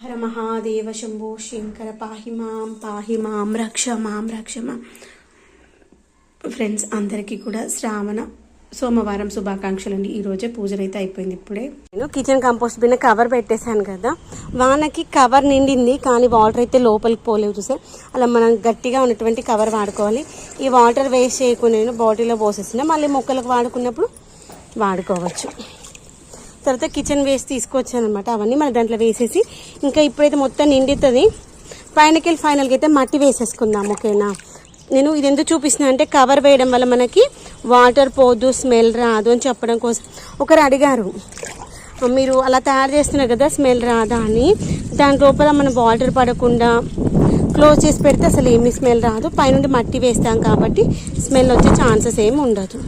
హర మహాదేవ శంభో శంకర పాహి మాం పాహి మాం రక్ష మాం రక్ష మాం. ఫ్రెండ్స్ అందరికీ కూడా శ్రావణ సోమవారం శుభాకాంక్షలు అండి ఈరోజే రోజే పూజలు అయితే అయిపోయింది ఇప్పుడే. నేను కిచెన్ కంపోస్ట్ బిన్న కవర్ పెట్టేశాను కదా. వానకి కవర్ నిండింది కానీ వాటర్ అయితే లోపలికి పోలేవు చూసే. అలా మనం గట్టిగా ఉన్నటువంటి కవర్ వాడుకోవాలి. ఈ వాటర్ వేస్ట్ చేయకుండా నేను బాటిల్లో పోసేసిన. మళ్ళీ మొక్కలకు వాడుకున్నప్పుడు వాడుకోవచ్చు. తర్వాత కిచెన్ వేస్ట్ తీసుకొచ్చాను అనమాట అవన్నీ మన దాంట్లో వేసేసి ఇంకా ఇప్పుడైతే మొత్తం నిండుతుంది. పైనకెళ్ళి ఫైనల్గా అయితే మట్టి వేసేసుకుందాం ఓకేనా? నేను ఇది ఎందుకు చూపిస్తున్నా అంటే కవర్ వేయడం వల్ల మనకి వాటర్ పోదు స్మెల్ రాదు అని చెప్పడం కోసం. ఒకరు అడిగారు మీరు అలా తయారు చేస్తున్నారు కదా స్మెల్ రాదా అని. దాని లోపల మనం వాటర్ పడకుండా క్లోజ్ చేసి పెడితే అసలు ఏమీ స్మెల్ రాదు. పైనుండి మట్టి వేస్తాం కాబట్టి స్మెల్ వచ్చే ఛాన్సెస్ ఏమి ఉండదు.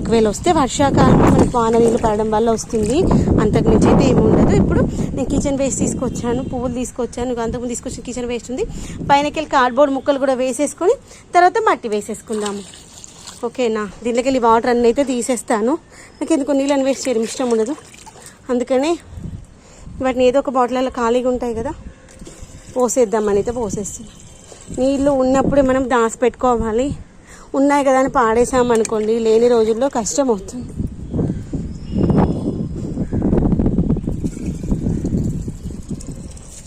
ఒకవేళ వస్తే వర్షాకాలంలో మనకి వాన నీళ్ళు పడడం వల్ల వస్తుంది. అంతకు మించి అయితే ఏమి ఉండదు. ఇప్పుడు నేను కిచెన్ వేస్ట్ తీసుకొచ్చాను పువ్వులు తీసుకొచ్చాను అంతకుముందు తీసుకొచ్చిన కిచెన్ వేస్ట్ ఉంది. పైనకెళ్ళి కార్డ్బోర్డ్ ముక్కలు కూడా వేసేసుకొని తర్వాత మట్టి వేసేసుకుందాము. ఓకేనా? దీంట్లోకి వెళ్ళి వాటర్ అన్నీ అయితే తీసేస్తాను. నాకు ఎందుకు నీళ్ళని వేస్ట్ చేయడం ఇష్టం ఉండదు. అందుకనే వాటిని ఏదో ఒక బాటిల్లో ఖాళీగా ఉంటాయి కదా పోసేద్దామని అయితే పోసేస్తున్నాం. నీళ్ళు ఉన్నప్పుడే మనం దాచి పెట్టుకోవాలి ఉన్నాయి కదా అని పాడేసామనుకోండి లేని రోజుల్లో కష్టం అవుతుంది.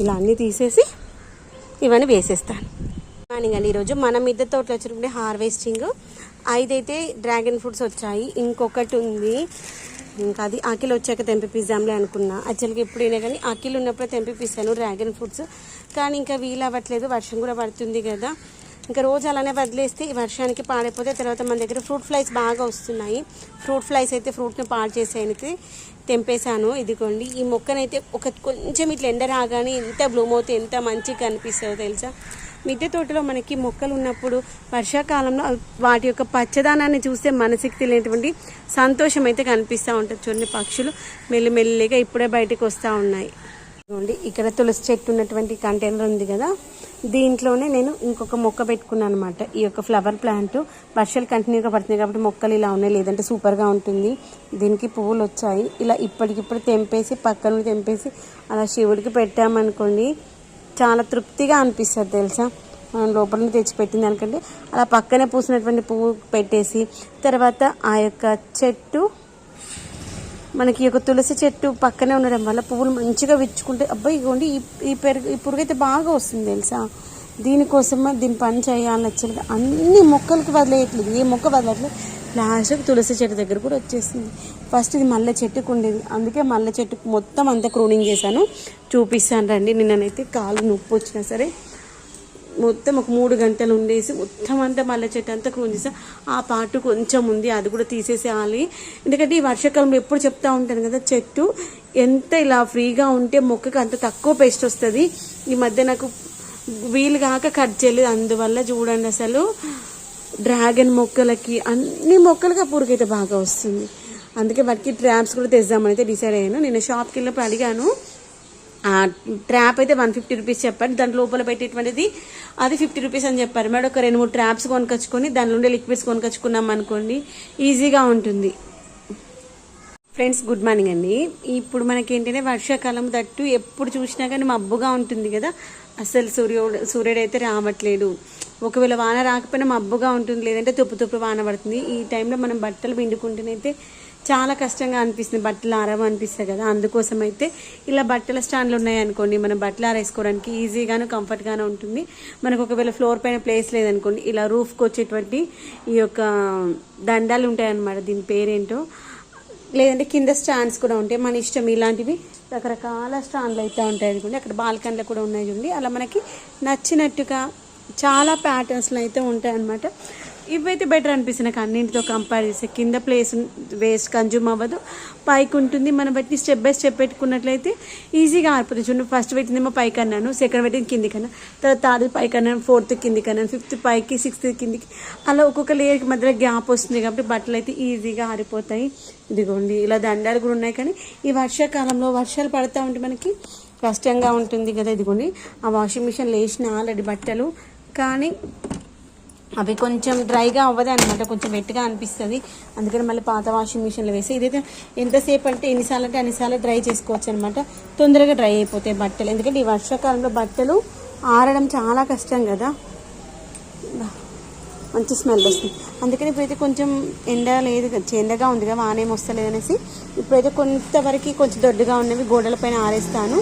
ఇలా అన్నీ తీసేసి ఇవన్నీ వేసేస్తాను. మార్నింగ్ అండి ఈరోజు మన మిద్దె తోటలో వచ్చినప్పుడు హార్వెస్టింగ్. ఐదైతే డ్రాగన్ ఫ్రూట్స్ వచ్చాయి. ఇంకొకటి ఉంది. ఇంకా అది ఆకిలు వచ్చాక తెంపిపిద్దాంలే అనుకున్నా. యాక్చువల్గా ఎప్పుడైనా కానీ ఆకిలు ఉన్నప్పుడే తెంపిపిస్తాను డ్రాగన్ ఫ్రూట్స్. కానీ ఇంకా వీలు అవ్వట్లేదు. వర్షం కూడా పడుతుంది కదా. ఇంకా రోజు అలానే వదిలేస్తే ఈ వర్షానికి పాడైపోతే తర్వాత మన దగ్గర ఫ్రూట్ ఫ్లైస్ బాగా వస్తున్నాయి. ఫ్రూట్ ఫ్లైస్ అయితే ఫ్రూట్ని పాడు చేసేయనికి తెంపేశాను. ఇదిగోండి ఈ మొక్కనైతే ఒక కొంచెం ఇట్లా ఎండ రాగానే ఎంత బ్లూమ్ అవుతే ఎంత మంచిగా కనిపిస్తుందో తెలుసా? మిద్దె తోటలో మనకి మొక్కలు ఉన్నప్పుడు వర్షాకాలంలో వాటి యొక్క పచ్చదనాన్ని చూస్తే మనసుకి తెలియనటువంటి సంతోషం అయితే కనిపిస్తూ ఉంటుంది. చూడండి పక్షులు మెల్లిమెల్లిగా ఇప్పుడే బయటకు వస్తూ ఉన్నాయి. ఇక్కడ తులసి చెట్టు ఉన్నటువంటి కంటైనర్ ఉంది కదా? దీంట్లోనే నేను ఇంకొక మొక్క పెట్టుకున్నాను అనమాట ఈ యొక్క ఫ్లవర్ ప్లాంట్ వర్షాలు కంటిన్యూగా పడుతున్నాయి కాబట్టి మొక్కలు ఇలా ఉన్నాయి. లేదంటే సూపర్గా ఉంటుంది. దీనికి పువ్వులు వచ్చాయి. ఇలా ఇప్పటికిప్పుడు తెంపేసి పక్కన తెంపేసి అలా శివుడికి పెట్టామనుకోండి చాలా తృప్తిగా అనిపిస్తుంది తెలుసా? మనం లోపల నుంచి తెచ్చి పెట్టిన అలా పక్కనే పూసినటువంటి పువ్వు పెట్టేసి తర్వాత ఆ యొక్క చెట్టు మనకి ఒక తులసి చెట్టు పక్కనే ఉండడం వల్ల పువ్వులు మంచిగా విచ్చుకుంటే అబ్బాయి ఇగోండి ఈ ఈ పెరుగు ఈ పురుగు అయితే బాగా వస్తుంది తెలుసా? దీనికోసమే దీని పని చేయాలని యాక్చువల్గా అన్ని మొక్కలకి వదిలేయట్లేదు. ఏ మొక్క వదలట్లేదు. లాస్ట్కి తులసి చెట్టు దగ్గర కూడా వచ్చేసింది. ఫస్ట్ ఇది మల్లె చెట్టుకు ఉండేది. అందుకే మల్లె చెట్టుకు మొత్తం అంతా క్రూనింగ్ చేశాను. చూపిస్తాను రండి. నిన్ననైతే కాలు నొప్పి వచ్చినా సరే మొత్తం ఒక మూడు గంటలు ఉండేసి మొత్తం అంతా మల్లె చెట్టు అంతా క్రూన్ చేసా. ఆ పాటు కొంచెం ఉంది అది కూడా తీసేసేయాలి. ఎందుకంటే ఈ వర్షాకాలంలో ఎప్పుడు చెప్తా ఉంటాను కదా చెట్టు ఎంత ఇలా ఫ్రీగా ఉంటే మొక్కకి అంత తక్కువ పేస్ట్ వస్తుంది. ఈ మధ్య నాకు వీలు కాక కట్ చేయలేదు. అందువల్ల చూడండి అసలు డ్రాగన్ మొక్కలకి అన్ని మొక్కలకి ఆ పురుగైతే బాగా వస్తుంది. అందుకే వాటికి ట్రాప్స్ కూడా తెద్దామని అయితే డిసైడ్ అయ్యాను. నేను షాప్కి వెళ్ళినప్పుడు అడిగాను. ట్రాప్ అయితే వన్ ఫిఫ్టీ రూపీస్ చెప్పారు. దాని లోపల పెట్టేటువంటిది అది ఫిఫ్టీ రూపీస్ అని చెప్పారు. మేడం ఒక రెండు మూడు ట్రాప్స్ కొనుకొచ్చుకొని దానిలో ఉండే లిక్విడ్స్ కొనుకొచ్చుకున్నాం అనుకోండి ఈజీగా ఉంటుంది. ఫ్రెండ్స్ గుడ్ మార్నింగ్ అండి. ఇప్పుడు మనకి ఏంటంటే వర్షాకాలం తట్టు ఎప్పుడు చూసినా కానీ మబ్బుగా ఉంటుంది కదా. అసలు సూర్యుడు సూర్యుడు అయితే రావట్లేదు. ఒకవేళ వాన రాకపోయినా మబ్బుగా ఉంటుంది లేదంటే తుప్పు తుప్పు వాన పడుతుంది. ఈ టైంలో మనం బట్టలు పిండుకుంటేనైతే చాలా కష్టంగా అనిపిస్తుంది. బట్టలు ఆరవ అనిపిస్తాయి కదా. అందుకోసం అయితే ఇలా బట్టల స్టాండ్లు ఉన్నాయనుకోండి మనం బట్టలు ఆరేసుకోవడానికి ఈజీగాను కంఫర్ట్గానే ఉంటుంది. మనకు ఒకవేళ ఫ్లోర్ పైన ప్లేస్ లేదనుకోండి. ఇలా రూఫ్కి వచ్చేటువంటి ఈ యొక్క దండాలు ఉంటాయన్నమాట. దీని పేరేంటో? లేదంటే కింద స్టాండ్స్ కూడా ఉంటాయి. మన ఇష్టం ఇలాంటివి రకరకాల స్టాండ్లు అయితే ఉంటాయి అనుకోండి. అక్కడ బాల్కనీలో కూడా ఉన్నాయి చూడండి. అలా మనకి నచ్చినట్టుగా చాలా ప్యాటర్న్స్లో అయితే ఉంటాయి అన్నమాట ఇవైతే బెటర్ అనిపిస్తుంది నాకు అన్నింటితో కంపేర్ చేస్తే. కింద ప్లేస్ వేస్ట్ కన్జ్యూమ్ అవ్వదు. పైకి ఉంటుంది. మనం బట్టి స్టెప్ బై స్టెప్ పెట్టుకున్నట్లయితే ఈజీగా ఆరిపోతుంది. చూడండి ఫస్ట్ పెట్టిందేమో పైకి అన్నాను సెకండ్ పెట్టింది కిందికి అన్నా తర్వాత థర్డ్ పైకి అన్నాను ఫోర్త్ కిందికి అన్నాను ఫిఫ్త్ పైకి సిక్స్త్ కిందికి. అలా ఒక్కొక్క లేయర్కి మధ్యలో గ్యాప్ వస్తుంది కాబట్టి బట్టలు అయితే ఈజీగా ఆరిపోతాయి. ఇదిగోండి ఇలా దండాలు కూడా ఉన్నాయి కానీ ఈ వర్షాకాలంలో వర్షాలు పడతా ఉంటే మనకి కష్టంగా ఉంటుంది కదా. ఇదిగోండి ఆ వాషింగ్ మిషన్ లేచిన ఆల్రెడీ బట్టలు. కానీ అవి కొంచెం డ్రైగా అవ్వదు అనమాట కొంచెం వెట్గా అనిపిస్తుంది. అందుకని మళ్ళీ పాత వాషింగ్ మిషన్లో వేసి ఇదైతే ఎంతసేపు అంటే ఎన్నిసార్లు అంటే అన్నిసార్లు డ్రై చేసుకోవచ్చు అనమాట తొందరగా డ్రై అయిపోతాయి బట్టలు ఎందుకంటే ఈ వర్షాకాలంలో బట్టలు ఆరడం చాలా కష్టం కదా. మంచి స్మెల్ వస్తుంది. అందుకని ఇప్పుడైతే కొంచెం ఎండ లేదు కదా ఎండగా ఉంది కదా వానేం వస్తలేదు అనేసి ఇప్పుడైతే కొంతవరకు కొంచెం దొడ్డుగా ఉన్నవి గోడల పైన ఆరేస్తాను.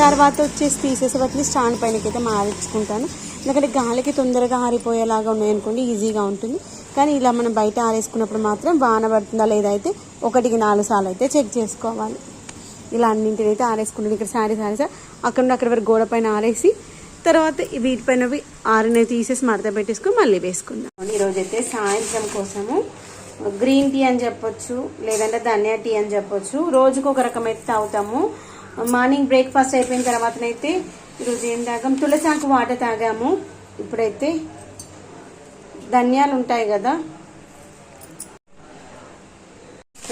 తర్వాత వచ్చేసి తీసేసి వాటిని స్టాండ్ పైనకి అయితే మారించుకుంటాను ఎందుకంటే గాలికి తొందరగా ఆరిపోయేలాగా ఉన్నాయనుకోండి ఈజీగా ఉంటుంది. కానీ ఇలా మనం బయట ఆరేసుకున్నప్పుడు మాత్రం వాన పడుతుందా లేదా అయితే ఒకటికి నాలుగు సార్లు అయితే చెక్ చేసుకోవాలి. ఇలా అన్నింటిని అయితే ఆరేసుకుంటుంది ఇక్కడ శారీ సార్ అక్కడ నుండి అక్కడ వరకు గోడ పైన ఆరేసి తర్వాత వీటిపైనవి ఆరినవి తీసేసి మడత పెట్టేసుకుని మళ్ళీ వేసుకుందాం. ఈరోజు అయితే సాయంత్రం కోసము గ్రీన్ టీ అని చెప్పొచ్చు లేదంటే ధనియా టీ అని చెప్పొచ్చు. రోజుకు ఒక రకం అయితే తాగుతాము. మార్నింగ్ బ్రేక్ఫాస్ట్ అయిపోయిన తర్వాతనైతే ఈరోజు ఏం తాగాం? తులసాకు వాటర్ తాగాము. ఇప్పుడైతే ధనియాలు ఉంటాయి కదా.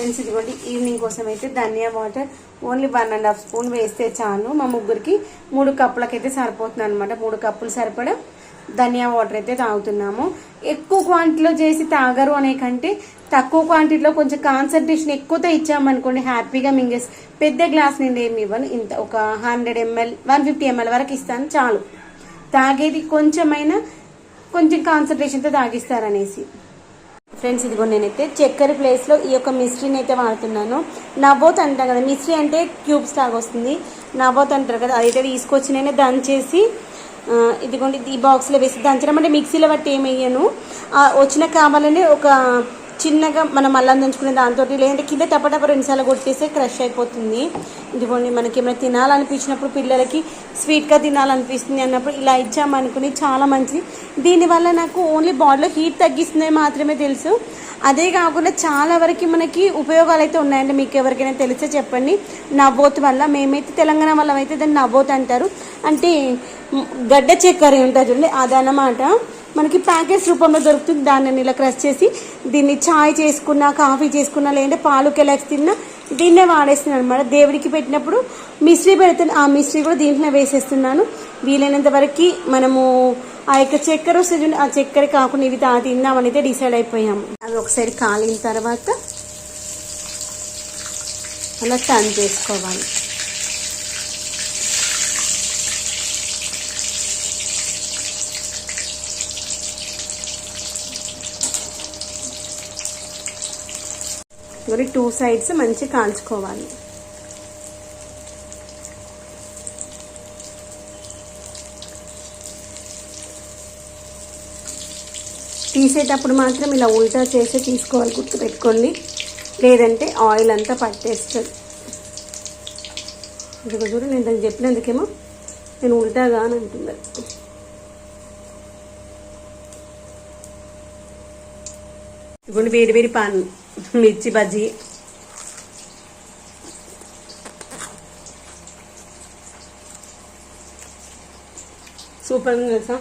ఫ్రెండ్స్ ఇదిగోండి ఈవినింగ్ కోసం అయితే ధనియా water only one and half spoon వేస్తే చాలు. మా ముగ్గురికి మూడు కప్పులకైతే సరిపోతుంది అనమాట మూడు కప్పులు సరిపడా ధనియా వాటర్ అయితే తాగుతున్నాము. ఎక్కువ క్వాంటిటీలో చేసి తాగరు అనే కంటే తక్కువ క్వాంటిటీలో కొంచెం కాన్సన్ట్రేషన్ ఎక్కువతో ఇచ్చామనుకోండి హ్యాపీగా మింగేసి పెద్ద గ్లాస్ నేను ఏమి ఇవ్వను. ఇంత ఒక hundred ML one fifty ML వరకు ఇస్తాను చాలు. తాగేది కొంచెమైనా కొంచెం కాన్సన్ట్రేషన్తో తాగిస్తారనేసి. ఫ్రెండ్స్ ఇదిగో నేనైతే చక్కెర ప్లేస్లో ఈ యొక్క మిస్ట్రీని అయితే వాడుతున్నాను. నబోత్ అంటాం కదా మిస్ట్రీ అంటే క్యూబ్స్ లాగా వస్తుంది. నబోత్ అంటారు కదా అదైతే తీసుకొచ్చి నేను దంచేసి ఇదిగోండి ఈ బాక్స్లో వేసి దంచడం. అంటే మిక్సీలో బట్టి ఏం వేయను. వచ్చిన కావాలని ఒక చిన్నగా మనం అల్లం దంచుకునే దాంతో లేదంటే కింద టపటప రెండుసార్లు కొట్టేస్తే క్రష్ అయిపోతుంది. ఇదిగోండి మనకి ఏమైనా తినాలనిపించినప్పుడు పిల్లలకి స్వీట్గా తినాలనిపిస్తుంది అన్నప్పుడు ఇలా ఇచ్చామనుకుని చాలా మంచిది. దీనివల్ల నాకు ఓన్లీ బాడీలో హీట్ తగ్గిస్తుంది మాత్రమే తెలుసు. అదే కాకుండా చాలా వరకు మనకి ఉపయోగాలు అయితే ఉన్నాయండి. మీకు ఎవరికైనా తెలిస్తే చెప్పండి. నవ్వోత్ వల్ల మేమైతే తెలంగాణ వల్ల అయితే దాన్ని నవ్వోత్ అంటారు. అంటే గడ్డ చక్కెర ఉంటుంది చూడండి అదనమాట మనకి ప్యాకెట్స్ రూపంలో దొరుకుతుంది. దాన్ని ఇలా క్రష్ చేసి దీన్ని చాయ్ చేసుకున్నా కాఫీ చేసుకున్నా లేదంటే పాలు కెలాక్స్ తిన్నా దీన్నే వాడేస్తున్నాను అనమాట దేవుడికి పెట్టినప్పుడు మిశ్రీ పెడితే ఆ మిశ్రీ కూడా దీంట్లో వేసేస్తున్నాను. వీలైనంత వరకు మనము ఆ యొక్క చక్కెర వస్తే ఆ చక్కెర కాకుండా ఇవి తా తిందామనైతే అయితే డిసైడ్ అయిపోయాము. అవి ఒకసారి కాలిన తర్వాత అలా టర్న్ చేసుకోవాలి. మరి టూ సైడ్స్ మంచి కాల్చుకోవాలి. తీసేటప్పుడు మాత్రం ఇలా ఉల్టా చేసి తీసుకోవాలి గుర్తుపెట్టుకోండి. లేదంటే ఆయిల్ అంతా పట్టేస్తుంది. ఇదిగో చూడు నేను దానికి చెప్పినందుకేమో నేను ఉల్టాగా అని అంటున్నాను ఇదిగోండి వేడి వేడి పాన్. मिर्ची भाजी। सूपर जैसा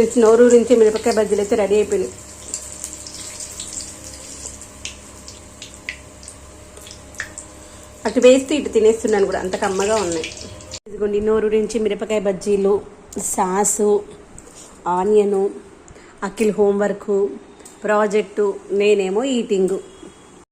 ఫ్రెండ్స్ నోరు నుంచి మిరపకాయ బజ్జీలు అయితే రెడీ అయిపోయినాయి. అటు వేస్తే ఇటు తినేస్తున్నాను కూడా అంత కమ్మగా ఉన్నాయి. ఇదిగోండి నోరు నుంచి మిరపకాయ బజ్జీలు sauce onion Akhil homework project నేనేమో ఈటింగు.